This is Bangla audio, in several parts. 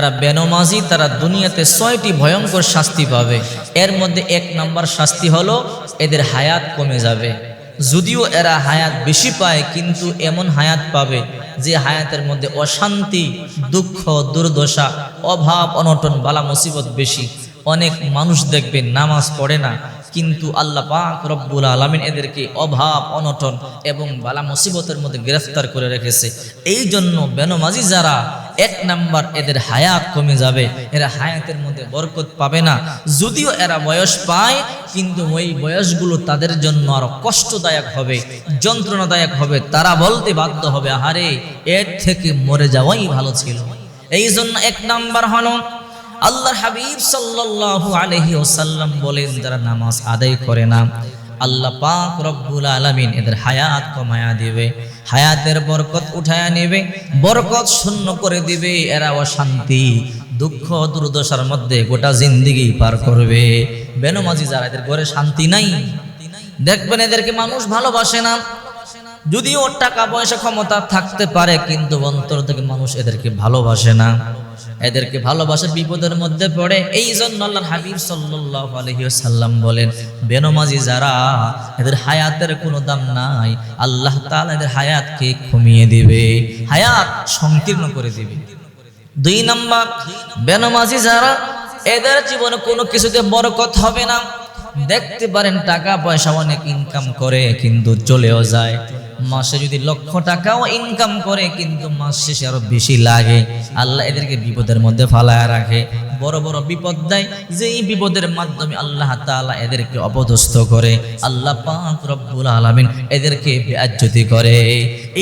যারা বেনমাজি, তারা দুনিয়াতে ছয়টি ভয়ঙ্কর শাস্তি পাবে। এর মধ্যে এক নম্বর শাস্তি হলো, এদের হায়াত কমে যাবে। যদিও এরা হায়াত বেশি পায়, কিন্তু এমন হায়াত পাবে যে হায়াতের মধ্যে অশান্তি, দুঃখ, দুর্দশা, অভাব, অনটন, বালা মুসিবত বেশি। অনেক মানুষ দেখবে নামাজ পড়ে না, কিন্তু আল্লাহ পাক রব্বুল আলমিন এদেরকে অভাব, অনটন এবং বালা মুসিবতের মধ্যে গ্রেফতার করে রেখেছে। এই জন্য বেনমাজি যারা এক নাম্বার এদের হায়াত কমে যাবে। এরা হায়াতের মধ্যে বরকত পাবে না। যদিও এরা বয়স পায়, কিন্তু ওই বয়সগুলো তাদের জন্য আরও কষ্টদায়ক হবে, যন্ত্রণাদায়ক হবে। তারা বলতে বাধ্য হবে, আহারে, এর থেকে মরে যাওয়াই ভালো ছিল। এই জন্য এক নাম্বার হলো, আল্লাহর হাবিব সাল্লাল্লাহু আলাইহি ওয়াসাল্লাম বলেন, যারা নামাজ আদায় করে না আল্লাহ পাক রব্বুল আলামিন এদের হায়াত কমায়া দিবে, হায়াতের বরকত উঠায়া নেবে, বরকত শূন্য করে দিবে, এরা অশান্তি, দুঃখ, দুর্দশার মধ্যে গোটা জিন্দিগি পার করবে। বেনমাজি যারা এদের ঘরে শান্তি নাই, দেখবেন এদেরকে মানুষ ভালোবাসে না। যদিও টাকা পয়সা ক্ষমতা থাকতে পারে, কিন্তু অন্তর থেকে মানুষ এদেরকে ভালোবাসে না। এদেরকে ভালোবাসে বিপদের মধ্যে পড়ে এই জন্য আল্লাহর হাবিব সাল্লাল্লাহু আলাইহি ওয়াসাল্লাম বলেন, বেনমাজি যারা এদের হায়াতের কোনো দাম নাই, আল্লাহ তাআলা এদের হায়াতকে কমিয়ে দিবে, হায়াত সংকীর্ণ করে দিবে। দুই নাম্বার, বেনমাজি যারা এদের জীবনে কোনো কিছুতে বরকত হবে না, দেখতে পারেন টাকা পয়সা অনেক ইনকাম করে, কিন্তু চলেও যায়। মাসে যদি লক্ষ টাকাও ইনকাম করে, কিন্তু মাস শেষে আরও বেশি লাগে। আল্লাহ এদেরকে বিপদের মধ্যে ফালায় রাখে। বড় বড় বিপদ দেয়, যেই বিপদের মাধ্যমে আল্লাহ তাআলা এদেরকে অপদস্থ করে। আল্লাহ পাক রব্বুল আলামিন এদেরকে বেআজ্জতি করে।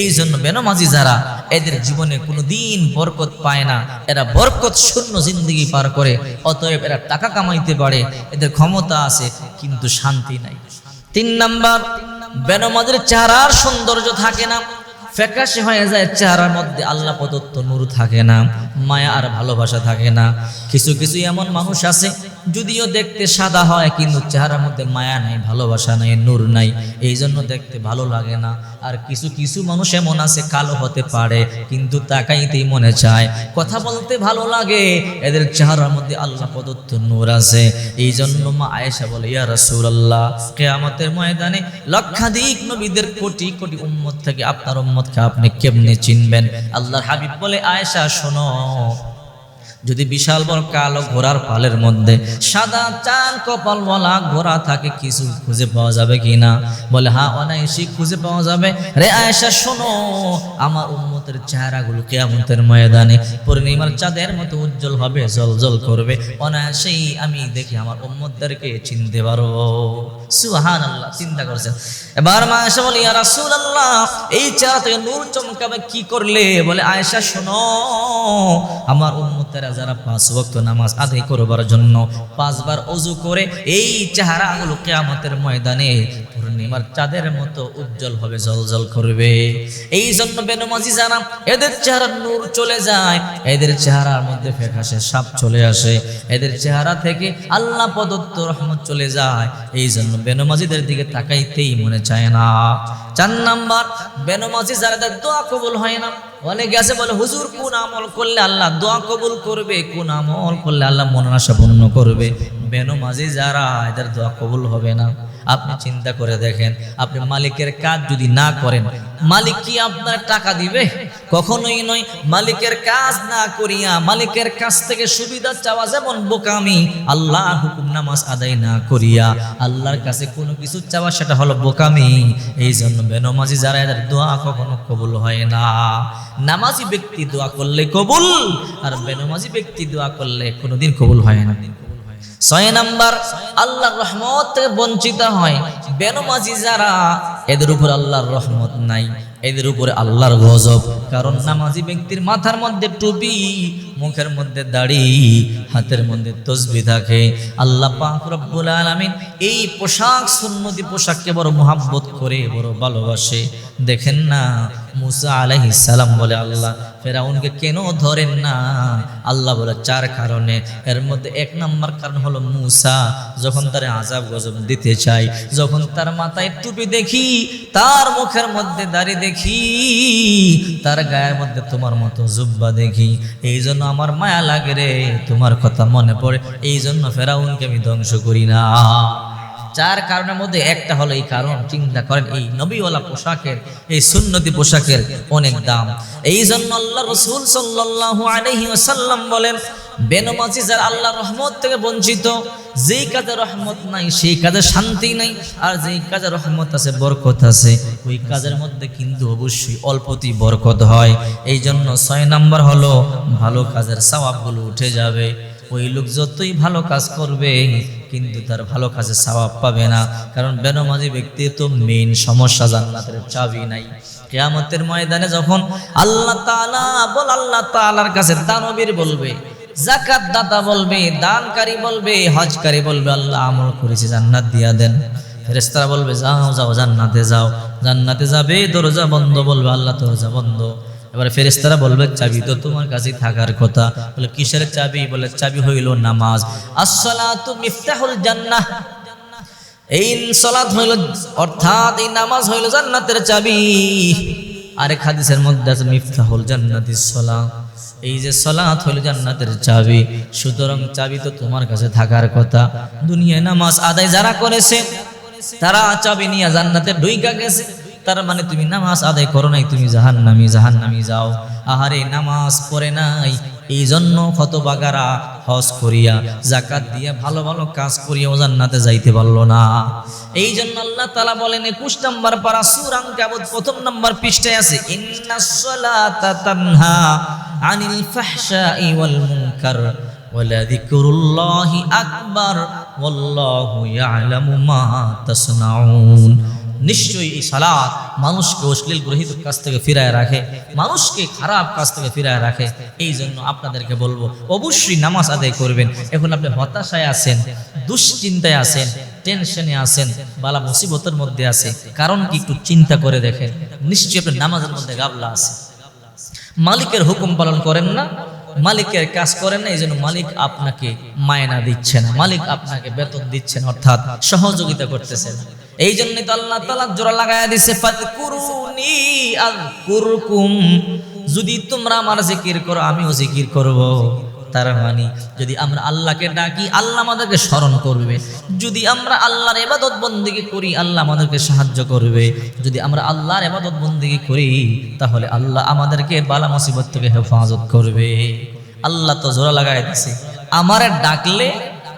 এই জন্য বেনমাজি যারা এদের জীবনে কোনো দিন বরকত পায় না, এরা বরকত শূন্য জিন্দগি পার করে, অতএব এরা টাকা কামাইতে পারে, এদের ক্ষমতা আছে, কিন্তু শান্তি নাই। তিন নাম্বার বেনমাজের চেহারার সৌন্দর্য থাকে না, ফ্যাকাশে হয়ে যায় চেহারার মধ্যে আল্লাহ প্রদত্ত নূর থাকে না, মায়া আর ভালোবাসা থাকে না। কিছু কিছু এমন মানুষ আছে যদিও দেখতে সাদা হয়, কিন্তু চেহারার মধ্যে মায়া নাই, ভালোবাসা নাই, নূর নাই। এই জন্য দেখতে ভালো লাগে না। আর কিছু কিছু মানুষ এমন আছে, কালো হতে পারে, কিন্তু তাকাইতেই মনে চায়। কথা বলতে ভালো লাগে, এদের চেহারার মধ্যে আল্লাহ প্রদত্ত নূর আছে। এই জন্য মা আয়েশা বলে, ইয়া রাসূলুল্লাহ, কিয়ামতের ময়দানে লক্ষাধিক নবীদের কোটি কোটি উম্মত থেকে আপনার উম্মতকে আপনি কেমনে চিনবেন? আল্লাহর হাবিব বলে, আয়েশা, শোনো। যদি বিশাল বড় কালো ঘোড়ার পালের মধ্যে সাদা চান কপালওয়ালা ঘোড়া থাকে, কিছু খুঁজে পাওয়া যাবে কি না বলে হা অনায়াসি খুঁজে পাওয়া যাবে। রে আয়েশা, শোনো, আমার উম্মতের চেহারাগুলো কেয়ামতের ময়দানে পূর্ণিমার চাঁদের মতো উজ্জ্বল হবে জল জল করবে। অনায়াসেই আমি দেখি আমার উম্মতদেরকে চিনতে পারব সুহান আল্লাহ চিন্তা করছেন। এবার মা আয়েশা বলে, ইয়া রাসূলুল্লাহ, এই চেহারা থেকে নূর চমকাবে, কি করলে? বলে, আয়েশা, শোনো, আমার উম্মতেরা যারা পাঁচ ওয়াক্ত নামাজ আদায় করবার জন্য পাঁচবার অজু করে, এই চেহারাগুলো কিয়ামতের ময়দানে পূর্ণিমার চাঁদের মতো উজ্জ্বল হবে জলজল করবে। এই জন্য বেনমাজি জানা এদের চেহারা নূর চলে যায়, এদের চেহারার মধ্যে ফেকাশে সাপ চলে আসে, এদের চেহারা থেকে আল্লাহ রহমত চলে যায় এই জন্য বেনমাজিদের দিকে তাকাইতেই মনে চায় না। চার নাম্বার, বেনমাজি যারা তার দোয়া কবুল হয় না বলে, হুজুর, কোন আমল করলে আল্লাহ দোয়া কবুল করবে? কোন আমল করলে আল্লাহ পূর্ণ করবে? বেনমাজি যারা, এদের দোয়া কবুল হবে না। আপনি চিন্তা করে দেখেন, আপনি মালিকের কাজ যদি না করেন মালিক কি আপনার টাকা দিবে? কখনোই নয়। মালিকের কাজ না করিয়া মালিকের কাছ থেকে সুবিধা চাওয়া যেমন বোকামি আল্লাহ হুকুম নামাজ আদায় না করিয়া আল্লাহর কাছে কোনো কিছু চাওয়া সেটা হলো বোকামি। এই জন্য বেনমাজি যারা এদের দোয়া কখনো কবুল হয় না। নামাজি ব্যক্তি দোয়া করলে কবুল, আর বেনমাজি ব্যক্তি দোয়া করলে কোনোদিন কবুল হয় না। ছয় নাম্বার, আল্লাহর রহমত বঞ্চিত হয়। বেনমাজি যারা এদের উপর আল্লাহর রহমত নাই। এদের উপরে আল্লাহর গজব। কারণ নামাজি ব্যক্তির মাথার মধ্যে টুপি, মুখের মধ্যে দাড়ি, হাতের মধ্যে তসবি থাকে। আল্লাহ পাক রব্বুল আলামিন এই পোশাক সুন্নতি পোশাককে বড় মোহাব্বত করে, বড় ভালোবাসে। দেখেন না, মুসা আলাইহিস সালাম বলে আল্লাহ, ফেরাউনকে কেন ধরেন না? আল্লাহ বলে, চার কারণে। এর মধ্যে এক নম্বর কারণ হলো মুসা, যখন তার আজাব গজব দিতে চাই যখন তার মাথায় টুপি দেখি, তার মুখের মধ্যে দাড়ি দেখি তার গায়ের মধ্যে তোমার মতো জুব্বা দেখি। এই জন্য আমার মায়া লাগে রে, তোমার কথা মনে পড়ে। এই জন্য ফেরাউনকে আমি ধ্বংস করি না। চার কারণের মধ্যে একটা হলো এই কারণ, চিন্তা করেন, এই নবীওয়ালা পোশাকের, এই সুন্নতি পোশাকের অনেক দাম। এই জন্য আল্লাহ রসুল সাল্লাল্লাহু আলাইহি ওয়াসাল্লাম বলেন বেনমাজি যারা আল্লাহ রহমত থেকে বঞ্চিত। যেই কাজে রহমত নাই, সেই কাজে শান্তি নাই, আর যেই কাজে রহমত আছে, বরকত আছে। ওই কাজের মধ্যে কিন্তু অবশ্যই অল্পতি বরকত হয়। এই জন্য ছয় নাম্বার হলো, ভালো কাজের সওয়াবগুলো উঠে যাবে। ওই লোক যতই ভালো কাজ করবে, কিন্তু তার ভালো কাজে সওয়াব পাবে না। কারণ বেনমাজি ব্যক্তির তো মেইন সমস্যা জান্নাতের চাবি নাই। কেয়ামতের ময়দানে যখন আল্লাহ তাআলা, বল আল্লাহ তাআলার কাছে দানবীর বলবে জাকাত দাতা বলবে, দানকারী বলবে, হজকারী বলবে, আল্লাহ আমল করেছে, জান্নাত দিয়া দেন। ফেরেশতারা বলবে, যাও যাও, জান্নাতে যাও। জান্নাতে যাবে, দরজা বন্ধ বলবে, আল্লাহ দরজা বন্ধ। এবার ফেরেস্তারা বলবে, চাবি তো তোমার কাছে থাকার কথা। বলে, কিসের চাবি? বলে, চাবি হইল নামাজ। আসসালাতু মিফতাহুল জান্নাহ। এই সলাত হইল, অর্থাৎ এই নামাজ হইল জান্নাতের চাবি। আরেক হাদিসের মধ্যে আছে, মিফতাহুল জান্নাতিস সালাত। এই যে সলাত হইল জান্নাতের চাবি, সুতরাং চাবি তো তোমার কাছে থাকার কথা। দুনিয়ায় নামাজ আদায় যারা করেছে, তারা চাবি নিয়ে জান্নাতে ঢুইকা গেছে। তার মানে তুমি নামাজ আদায় করো নাই, তুমি জাহান্নামি জাহান্নামি যাও। আহারে, নামাজ পড়ে নাই এই জন্য কত বাগারা হজ করিয়া জাকাত দিয়ে ভালো ভালো কাজ করিয়া ও জান্নাতে যাইতে পারল না। এই জন্য আল্লাহ তালা বলেন, একুশ নম্বর পারা সুরাং কাবত প্রথম নম্বর পৃষ্ঠায় আছে তানহা আনিল ফাহশাই ওয়াল মুনকার ولذكر الله أكبر والله يعلم ما تصنعون নিশ্চয়ই এই সালাত মানুষকে অশ্লীল গ্রহিত কাছ থেকে ফিরায় রাখে মানুষকে খারাপ কাজ থেকে ফিরায় রাখে এই জন্য আপনাদেরকে বলবো অবশ্যই নামাজ আদায় করবেন এখন আপনি হতাশায় আছেন দুশ্চিন্তায় আছেন টেনশনে আছেন বালা মুসিবতের মধ্যে আছে কারণ কি একটু চিন্তা করে দেখেন নিশ্চয়ই আপনার নামাজের মধ্যে গাবলা আছে মালিকের হুকুম পালন করেন না, মালিকের কাজ করেন না এই জন্য মালিক আপনাকে মায়না দিচ্ছে না, মালিক আপনাকে বেতন দিচ্ছেন অর্থাৎ সহযোগিতা করতেছেন এই জন্য তো আল্লাহ তালা জোড়া লাগাইয়া আযকুরকুম, যদি তোমরা আমার জিকির করো, আমিও জিকির করব। তার মানে যদি আমরা আল্লাহকে ডাকি, আল্লাহ আমাদেরকে স্মরণ করবে। যদি আমরা আল্লাহর এবাদত বন্দিকে করি, আল্লাহ আমাদেরকে সাহায্য করবে। যদি আমরা আল্লাহর এবাদত বন্দিকে করি, তাহলে আল্লাহ আমাদেরকে বালা মুসিবত থেকে হেফাজত করবে। আল্লাহ তো জোড়া লাগাই দিছে, আমারে ডাকলে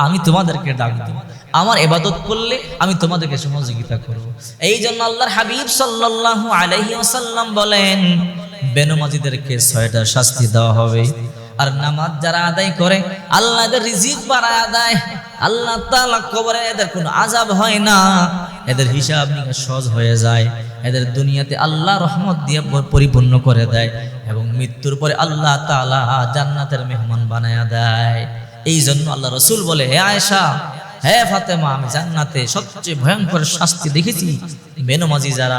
আমি তোমাদেরকে ডাকবো আমার এবাদত করলে আমি তোমাদেরকে সহযোগিতা করব। এই জন্য আল্লাহর হাবিব সাল্লাল্লাহু আলাইহি ওয়াসাল্লাম বলেন, বেনমাজিদেরকে ছয়টা শাস্তি দেওয়া হবে। আর নামাজ যারা আদায় করে আল্লাহ এদের রিজিক বাড়ায় দেয় আল্লাহ কবরে এদের কোনো আজাব হয় না। এদের হিসাব সহজ হয়ে যায়। এদের দুনিয়াতে আল্লাহ রহমত দিয়ে পরিপূর্ণ করে দেয় এবং মৃত্যুর পরে আল্লাহ তাআলা জান্নাতের মেহমান বানায়া দেয়। এই জন্য আল্লাহ রসুল বলে, হে আয়েশা, হে ফাতেমা, আমি জান্নাতে সবচেয়ে ভয়ঙ্কর শাস্তি দেখেছি। বেনমাজি যারা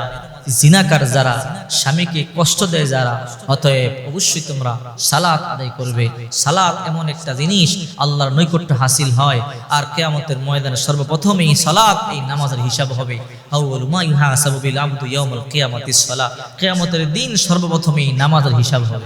জিনাকার যারা স্বামীকে কষ্ট দেয় যারা, অতএব অবশ্যই তোমরা সালাত আদায় করবে। সালাত এমন একটা জিনিস, আল্লাহর নৈকট্য হাসিল হয়, আর কেয়ামতের ময়দানে সর্বপ্রথমেই সালাত এই নামাজের হিসাব হবে। কেয়ামতের দিন সর্বপ্রথমেই নামাজের হিসাব হবে।